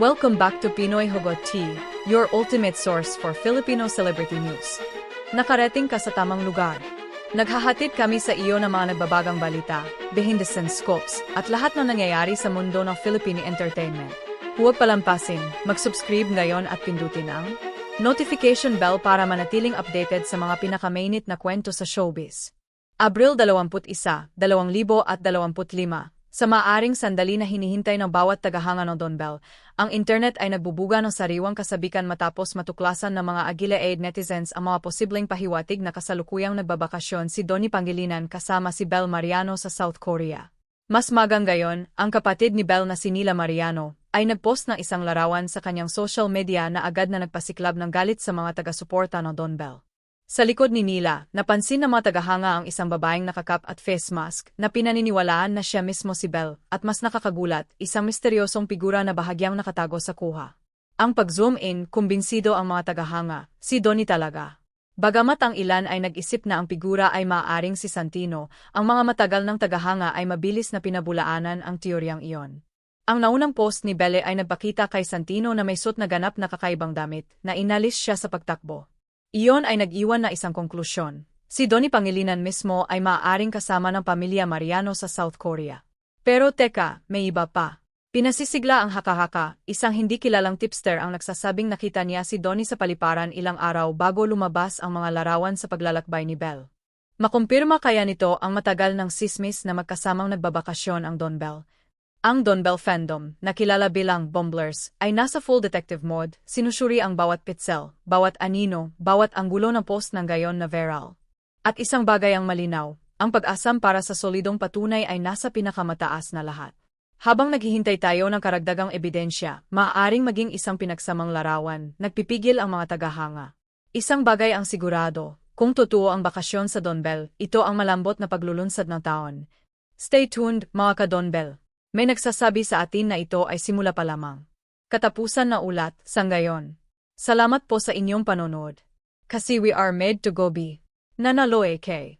Welcome back to Pinoy Hugot Tea, your ultimate source for Filipino celebrity news. Nakarating ka sa tamang lugar. Naghahatid kami sa iyo ng mga nagbabagang balita, behind the scenes scopes, at lahat ng nangyayari sa mundo ng Philippine entertainment. Huwag palampasin, mag-subscribe ngayon at pindutin ang notification bell para manatiling updated sa mga pinakamainit na kwento sa showbiz. Abril 21, 2025, sa maaring sandali na hinihintay ng bawat tagahanga ng Don Bell, ang internet ay nagbubuga ng sariwang kasabikan matapos matuklasan ng mga Agila-aid netizens ang mga posibleng pahiwatig na kasalukuyang nagbabakasyon si Donnie Pangilinan kasama si Bel Mariano sa South Korea. Mas magang gayon, ang kapatid ni Bel na si Nila Mariano ay nagpost ng isang larawan sa kanyang social media na agad na nagpasiklab ng galit sa mga taga-suporta ng Don Bell. Sa likod ni Nila, napansin ng mga tagahanga ang isang babaeng nakakap at face mask na pinaniniwalaan na siya mismo si Belle at mas nakakagulat, isang misteryosong figura na bahagyang nakatago sa kuha. Ang pag-zoom in, kumbinsido ang mga tagahanga, si Donnie talaga. Bagamat ang ilan ay nag-isip na ang figura ay maaaring si Santino, ang mga matagal ng tagahanga ay mabilis na pinabulaanan ang teoryang iyon. Ang naunang post ni Belle ay nagpakita kay Santino na may suot na ganap na kakaibang damit na inalis siya sa pagtakbo. Iyon ay nag-iwan na isang konklusyon. Si Donnie Pangilinan mismo ay maaaring kasama ng pamilya Mariano sa South Korea. Pero teka, may iba pa. Pinasisigla ang haka-haka, isang hindi kilalang tipster ang nagsasabing nakita niya si Donnie sa paliparan ilang araw bago lumabas ang mga larawan sa paglalakbay ni Bell. Makumpirma kaya nito ang matagal ng sismis na magkasamang nagbabakasyon ang Don Bell, ang Don Bell fandom, na kilala bilang Bomblers, ay nasa full detective mode, sinusuri ang bawat pitsel, bawat anino, bawat anggulo ng post ng gayon na viral. At isang bagay ang malinaw, ang pag-asam para sa solidong patunay ay nasa pinakamataas na lahat. Habang naghihintay tayo ng karagdagang ebidensya, maaaring maging isang pinagsamang larawan, nagpipigil ang mga tagahanga. Isang bagay ang sigurado, kung totoo ang bakasyon sa Don Bell, ito ang malambot na paglulunsad ng taon. Stay tuned, mga ka-Don Bell. May nagsasabi sa atin na ito ay simula pa lamang. Katapusan na ulat, sanggayon. Salamat po sa inyong panonood. Kasi we are made to go be. Nanaloe kay.